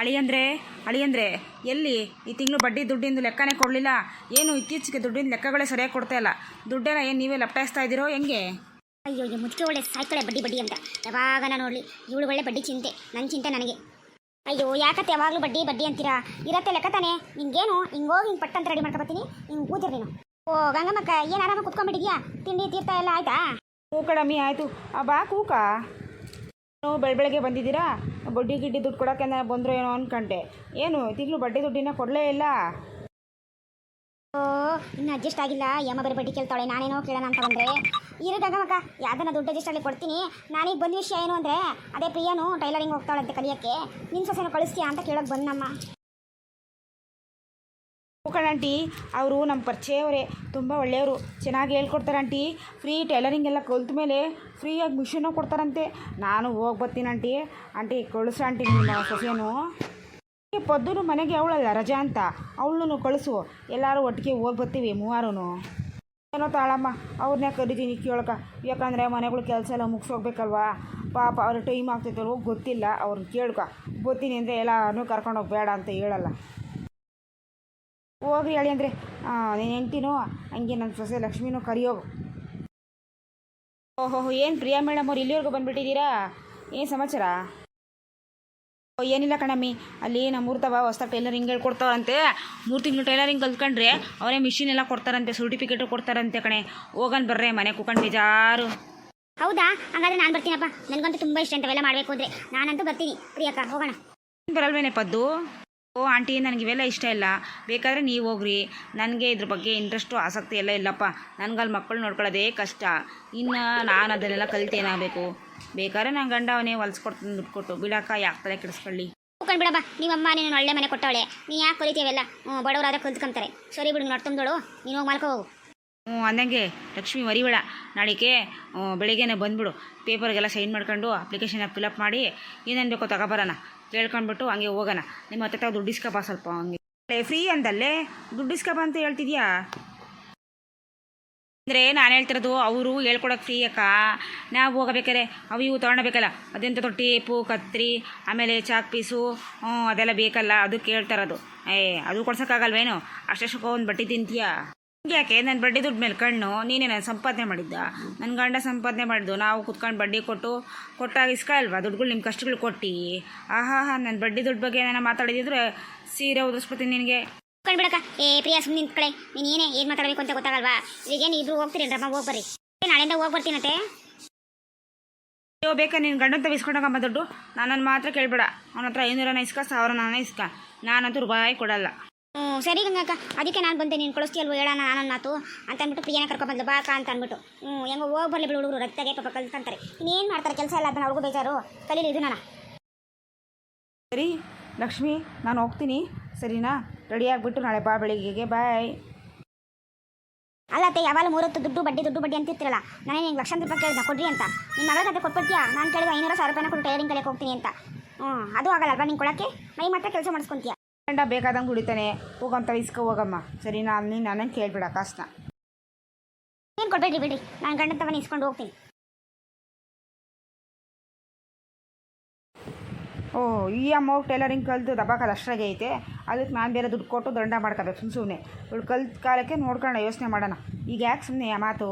ಅಳಿಯಂದ್ರೆ ಅಳಿಯಂದ್ರೆ ಎಲ್ಲಿ? ಈ ತಿಂಗಳು ಬಡ್ಡಿ ದುಡ್ಡಿಂದು ಲೆಕ್ಕನೇ ಕೊಡಲಿಲ್ಲ. ಏನು ಇತ್ತೀಚೆಗೆ ದುಡ್ಡಿನ ಲೆಕ್ಕಗಳೇ ಸರಿಯಾಗಿ ಕೊಡ್ತಾ ಇಲ್ಲ. ದುಡ್ಡೆಲ್ಲ ಏನು ನೀವೇ ಲಪ್ಟಾಯಿಸ್ತಾ ಇದ್ದೀರೋ ಹೆಂಗೆ? ಅಯ್ಯೋ ಅಯ್ಯೋ ಮುಚ್ಚು ಒಳ್ಳೆ ಸಾಯ್ತಾಳೆ ಬಡ್ಡಿ ಬಡ್ಡಿ ಅಂತ. ಯಾವಾಗ ನಾನು ನೋಡಲಿ ಇವಳು ಒಳ್ಳೆ ಬಡ್ಡಿ ಚಿಂತೆ ನನ್ನ ಚಿಂತೆ ನನಗೆ. ಅಯ್ಯೋ ಯಾಕತ್ತೆ ಯಾವಾಗಲೂ ಬಡ್ಡಿ ಬಡ್ಡಿ ಅಂತೀರಾ? ಇರತ್ತೆ ಲೆಕ್ಕ ತಾನೆ. ನಿಂಗೇನು? ಹಿಂಗೆ ಹೋಗಿ ಹಿಂಗೆ ಪಟ್ಟಂತ ರೆಡಿ ಮಾಡ್ಕೊಬತ್ತೀನಿ ಹಿಂಗೆ ಕೂತಿರ್ ನೀನು. ಓ ಗಂಗಮ್ಮಕ್ಕ ಏನು ಆರಾಮ ಕುತ್ಕೊಂಡ್ಬಿಟ್ಟಿದ್ಯಾ? ತಿಂಡಿ ತೀರ್ಥ ಎಲ್ಲ ಆಯ್ತಾ? ಕೂಕಡಮ್ಮಿ ಕಡಮಿ ಆಯಿತು. ಅಬ್ಬಾ ಬಾ ಕೂಕ. ನೀವು ಬೆಳ ಬೆಳಗ್ಗೆ ಬಂದಿದ್ದೀರಾ? ಬಡ್ಡಿ ಗಿಡ್ಡಿ ದುಡ್ಡು ಕೊಡೋಕೆ ಬಂದರು ಏನೋ ಅನ್ಕೊಂಡೆ. ಏನು, ತಿಂಗಳು ಬಡ್ಡಿ ದುಡ್ಡಿನ ಕೊಡಲೇ ಇಲ್ಲ? ಓ, ಇನ್ನು ಅಡ್ಜಸ್ಟ್ ಆಗಿಲ್ಲ. ಯಮ್ಮ ಬರೀ ಬಡ್ಡಿ ಕೇಳ್ತಾಳೆ. ನಾನೇನೋ ಕೇಳೋಣ ಅಂತ ಬಂದರೆ ಇರು ಮಕ್ಕ ಯಾವ್ದನ್ನ ದುಡ್ಡು ಅಡ್ಜಸ್ಟ್ ಆಗಲಿ ಕೊಡ್ತೀನಿ. ನಾನೀಗ ಬಂದ ವಿಷಯ ಏನು ಅಂದರೆ, ಅದೇ ಪ್ರಿಯಾನು ಟೈಲರಿಂಗ್ ಹೋಗ್ತಾಳಂತೆ ಕಲಿಯೋಕ್ಕೆ. ನಿನ್ನ ಸೊಸೆನ ಕಳಿಸ್ತೀಯಾ ಅಂತ ಕೇಳೋಕೆ ಬಂದಮ್ಮ ಆಂಟಿ, ಅವರು ನಮ್ಮ ಪರಿಚಯವರೇ, ತುಂಬ ಒಳ್ಳೆಯವರು. ಚೆನ್ನಾಗಿ ಹೇಳ್ಕೊಡ್ತಾರೆ ಆಂಟಿ. ಫ್ರೀ ಟೈಲರಿಂಗ್ ಎಲ್ಲ ಕಲ್ತ ಮೇಲೆ ಫ್ರೀಯಾಗಿ ಮಿಷಿನೂ ಕೊಡ್ತಾರಂತೆ. ನಾನು ಹೋಗಿ ಬರ್ತೀನಿ ಆಂಟಿ. ಆಂಟಿ, ಕಳಿಸು ಆಂಟಿ ನಿಮ್ಮ ಸೊಸೆಯನ್ನು. ಈ ಪದ್ದು ಮನೆಗೆ ಅವಳಲ್ಲ, ರಜಾ ಅಂತ. ಅವಳನ್ನು ಕಳಿಸು. ಎಲ್ಲರೂ ಒಟ್ಟಿಗೆ ಹೋಗಿ ಬರ್ತೀವಿ ಮೂವಾರು ಏನೋ ತಾಳಮ್ಮ ಅವ್ರನ್ನೇ ಕರಿತೀನಿ ಕೇಳಕ. ಯಾಕಂದರೆ ಮನೆಗಳು ಕೆಲಸ ಎಲ್ಲ ಮುಗಿಸೋಗ್ಬೇಕಲ್ವಾ ಪಾಪ ಅವ್ರ ಟೈಮ್ ಆಗ್ತೈತಲ್ವೋ ಗೊತ್ತಿಲ್ಲ. ಅವ್ರನ್ನ ಕೇಳ್ಕೊ. ಗೊತ್ತೀನಿ ಅಂದರೆ ಎಲ್ಲರೂ ಕರ್ಕೊಂಡೋಗಿ ಬೇಡ ಅಂತ ಹೇಳಲ್ಲ. ಹೋಗ್ರಿ ಹೇಳಿ ಅಂದರೆ. ನೀನು ಹೆಂಡ್ತಿನೋ ಹಂಗೆ ನನ್ನ ಸೊಸೆ ಲಕ್ಷ್ಮಿನೂ ಕರಿಯೋಗು. ಓಹೋ ಏನು ಪ್ರಿಯಾ ಮೇಡಮ್ ಅವ್ರು ಇಲ್ಲಿವರೆಗೂ ಬಂದುಬಿಟ್ಟಿದ್ದೀರಾ? ಏನು ಸಮಾಚಾರ? ಓ, ಏನಿಲ್ಲ ಕಣಮ್ಮಿ. ಅಲ್ಲಿ ನಮ್ಮ ಊರ್ತವ ಹೊಸ ಟೈಲರಿಂಗ್ ಹೇಳ್ಕೊಡ್ತಾವಂತೆ ಮೂರು ತಿಂಗಳು ಟೈಲರಿಂಗ್ ಕಲ್ತ್ಕೊಂಡ್ರೆ ಅವರೇ ಮಿಷಿನ್ ಎಲ್ಲ ಕೊಡ್ತಾರಂತೆ ಸರ್ಟಿಫಿಕೇಟು ಕೊಡ್ತಾರಂತೆ ಕಣೆ. ಹೋಗನ್ ಬರ್ರೆ ಮನೆ ಕೂಕೊಂಡು ಬೇಜಾರು. ಹೌದಾ? ಹಾಗಾದ್ರೆ ನಾನು ಬರ್ತೀನಪ್ಪ. ನನಗಂತೂ ತುಂಬ ಇಷ್ಟ ಅಂತವೆಲ್ಲ ಮಾಡಬೇಕು ಅಂದರೆ. ನಾನಂತೂ ಬರ್ತೀನಿ. ಪ್ರಿಯಕ್ಕ ಹೋಗೋಣ. ಬರಲ್ವೇನೆ ಪದ್ದು? ಓ ಆಂಟಿ ನನಗೆ ಇವೆಲ್ಲ ಇಷ್ಟ ಇಲ್ಲ. ಬೇಕಾದರೆ ನೀವು ಹೋಗ್ರಿ. ನನಗೆ ಇದ್ರ ಬಗ್ಗೆ ಇಂಟ್ರೆಸ್ಟು ಆಸಕ್ತಿ ಎಲ್ಲ ಇಲ್ಲಪ್ಪ. ನನಗಲ್ಲಿ ಮಕ್ಕಳು ನೋಡ್ಕೊಳ್ಳೋದೇ ಕಷ್ಟ. ಇನ್ನು ನಾನು ಅದನ್ನೆಲ್ಲ ಕಲಿತೇನಾಗಬೇಕು ಬೇಕಾದ್ರೆ ನನ್ನ ಗಂಡ ಅವನೇ ಹೊಲ್ಸ್ಕೊಡ್ತಾನೆ ದುಡ್ಡು ಕೊಟ್ಟು. ಬಿಡಕ್ಕ ಯಾಕೆ ತಲೆ ಕೆಡಿಸ್ಕೊಳ್ಳಿ? ಹೋಗ್ಕೊಂಡು ಬಿಡಪ್ಪ. ನಿಮ್ಮಮ್ಮ ನೀನು ಒಳ್ಳೆ ಮನೆ ಕೊಟ್ಟವಳೆ. ನೀನು ಯಾಕೆ ಕಲಿತೀವೆಲ್ಲ? ಹ್ಞೂ ಬಡವರಾದ್ರೆ ಕಲ್ತ್ಕೊಂತಾರೆ. ಸರಿ ಬಿಡು ನೋಡ್ತಂದೋಳು ನೀನು ಹೋಗಿ ಮಾಲ್ಕೋ ಹೋಗು. ಹ್ಞೂ ಅಂದಂಗೆ. ಲಕ್ಷ್ಮಿ ಮರಿಬೇಡ. ನಾಳೆಗೆ ಬೆಳಿಗ್ಗೆನೇ ಬಂದ್ಬಿಡು. ಪೇಪರ್ಗೆಲ್ಲ ಸೈನ್ ಮಾಡ್ಕೊಂಡು ಅಪ್ಲಿಕೇಶನ್ ಫಿಲಪ್ ಮಾಡಿ ಏನೇನು ಬೇಕೋ ತಗೊಬರೋಣ ಕೇಳ್ಕೊಂಡ್ಬಿಟ್ಟು ಹಂಗೆ ಹೋಗೋಣ. ನಿಮ್ಮ ಹತ್ರ ದುಡ್ಡು ಇಸ್ಕಪ್ಪ ಸ್ವಲ್ಪ ಹಂಗೆ. ಫ್ರೀ ಅಂದಲ್ಲೇ? ದುಡ್ಡು ಇಸ್ಕಪ್ಪ ಅಂತ ಹೇಳ್ತಿದ್ಯಾ? ಅಂದರೆ ನಾನು ಹೇಳ್ತಿರೋದು ಅವರು ಹೇಳ್ಕೊಡೋಕೆ ಫ್ರೀ ಅಕ್ಕ. ನಾವು ಹೋಗಬೇಕಾದ್ರೆ ಅವು ಇವು ತೊಗೊಳ್ಬೇಕಲ್ಲ ಅದೆಂತ ಟೇಪು ಕತ್ರಿ, ಆಮೇಲೆ ಚಾಕ್ ಪೀಸು ಹ್ಞೂ ಅದೆಲ್ಲ ಬೇಕಲ್ಲ. ಅದು ಕೇಳ್ತಾರದು ಏ, ಅದು ಕೊಡ್ಸೋಕ್ಕಾಗಲ್ವೇನು? ಅಷ್ಟಕ್ಕೆ ಒಂದು ಬಟ್ಟೆ ತಿಂತೀಯಾ? ಯಾಕೆ? ನನ್ನ ಬಡ್ಡಿ ದುಡ್ಡು ಮೇಲೆ ಕಣ್ಣು. ನೀನೇ ನಾನು ಸಂಪಾದನೆ ಮಾಡಿದ್ದ? ನನ್ನ ಗಂಡ ಸಂಪಾದನೆ ಮಾಡಿದ್ದು ನಾವು ಕುತ್ಕೊಂಡು ಬಡ್ಡಿ ಕೊಟ್ಟು ಕೊಟ್ಟಾಗ ಇಸ್ಕೊಳ್ಳಲ್ವಾ ದುಡ್ಡುಗಳು ನಿಮ್ಮ ಕಷ್ಟಗಳು ಕೊಟ್ಟು. ಆಹಾ ಹಾ ನನ್ನ ಬಡ್ಡಿ ದುಡ್ಡು ಬಗ್ಗೆ ನಾನು ಮಾತಾಡಿದ್ರೆ ಸೀರೆ ಉದ್ರಿಸ್ಬಿಡ್ತೀನಿ ನಿನಗೆ. ಕಣ್ಬಿಡಕ ಬಿಡಕ್ಕ. ಏ ಪ್ರಿಯಾ ಸುಮ್ಮನೆ ಕಡೆ ನೀನು ಏನೇ ಏನು ಮಾತಾಡಬೇಕು ಅಂತ ಗೊತ್ತಾಗಲ್ವಾ? ಈಗೇನು ಇಬ್ರು ಹೋಗ್ತೀರೇನ್ರಮ್ಮ ಹೋಗಿ ಬರ್ರಿ ನಾಳೆಯಿಂದ ಹೋಗಿ ಬರ್ತೀನಂತೆ. ಅಯ್ಯೋ ಬೇಕಾ ನೀನು ಗಂಡಂತ ಇಸ್ಕೊಂಡಾಗಮ್ಮ ದುಡ್ಡು? ನಾನು ಮಾತ್ರ ಕೇಳಬೇಡ. ಅವನ ಹತ್ರ ಐನೂರನ ಇಸ್ಕ ಸಾವಿರ ನಾನು ಇಸ್ಕ. ನಾನಂತೂ ರೂಪಾಯಿ ಕೊಡಲ್ಲ. ಹ್ಞೂ ಸರಿ ಗಂಗಕ್ಕ. ಅದಕ್ಕೆ ನಾನು ಬಂದೆ ನೀನು ಕಳಿಸ್ತೀಯಲ್ವ ಹೇಳೋಣ ನಾನು ನಾತು ಅಂತ ಅಂದ್ಬಿಟ್ಟು ಪ್ರಿಯಾನ ಕರ್ಕೊಂಡ್ಬಂದು ಬಾಕ ಅಂತ ಅಂದ್ಬಿಟ್ಟು. ಹ್ಞೂ ಹೆಂಗೋ ಹೋಗಿ ಬರಲಿ ಬಿಡು ಹುಡುಗರು ರಕ್ತಾಗೆ ಪಾಪ ಕಲ್ತಂತಾರೆ ಇನ್ನೇನು ಮಾಡ್ತಾರೆ? ಕೆಲಸ ಎಲ್ಲ ಅದನ್ನ ಅವ್ರಿಗೂ ಬೇಜಾರು. ಕಲೀಲಿ ಇದು ನಾನು. ಸರಿ ಲಕ್ಷ್ಮಿ ನಾನು ಹೋಗ್ತೀನಿ. ಸರಿನಾ? ರೆಡಿ ಆಗಿಬಿಟ್ಟು ನಾಳೆ ಬಾ ಬೆಳಿಗ್ಗೆಗೆ. ಬಾಯ್. ಅಲ್ಲತ್ತೆ ಯಾವಾಗ ಮೂರತ್ತು ದುಡ್ಡು ಬಡ್ಡಿ ದುಡ್ಡು ಬಡ್ಡಿ ಅಂತಿರ್ತಿರಲ್ಲ? ನಾನೇ ನಿಂಗೆ ಲಕ್ಷಾಂತರ ರೂಪಾಯಿ ಕೇಳಿದ ಕೊಡ್ರಿ ಅಂತ. ನಿಮ್ಮ ಮಗಳಿಗೆ ಕೊಟ್ಬಿಡ್ತೀಯಾ? ನಾನು ಕೇಳಿದ ಐನೂರು ಸಾವಿರ ರೂಪಾಯಿನ ಕೊಟ್ಟು ಟೈಲರಿಂಗ್ ಕಲಿಯಕ್ಕೆ ಹೋಗ್ತೀನಿ ಅಂತ. ಹ್ಞೂ ಅದು ಆಗಲ್ಲ ಅಲ್ವಾ ನಿಂಗೆ ಕೊಡೋಕ್ಕೆ? ಮೈ ಮಾತ್ರ ಕೆಲಸ ಮಾಡಿಸ್ಕೊಂತೀಯ. ಗಂಡ ಬೇಕಾದಂಗೆ ದುಡಿತಾನೆ ಹೋಗಂತ ಇಸ್ಕ ಹೋಗಮ್ಮ. ಸರಿ ನಾನು ನೀನು ನನಗೆ ಕೇಳ್ಬಿಡ ಕಷ್ಟ. ಏನು ಕೊಡ್ಬೇಡ್ರಿ ಬಿಡಿ. ನಾನು ಗಂಡ ತವನ ಇಸ್ಕೊಂಡು ಹೋಗ್ತೀನಿ. ಓ ಈ ಅಮ್ಮ ಟೈಲರಿಂಗ್ ಕಲ್ತು ದಬಾಕಲ್ಲ ಅಷ್ಟಾಗಿ ಐತೆ. ಅದಕ್ಕೆ ನಾನು ಬೇರೆ ದುಡ್ಡು ಕೊಟ್ಟು ದಂಡ ಮಾಡ್ಕೋಬೇಕು ಸುಮ್ಮನೆ ಸುಮ್ಮನೆ ಇವಳು ಕಲ್ತ ಕಾಲಕ್ಕೆ ನೋಡ್ಕೊಂಡು ಯೋಚನೆ ಮಾಡೋಣ. ಈಗ ಯಾಕೆ ಸುಮ್ಮನೆ ಮಾತು?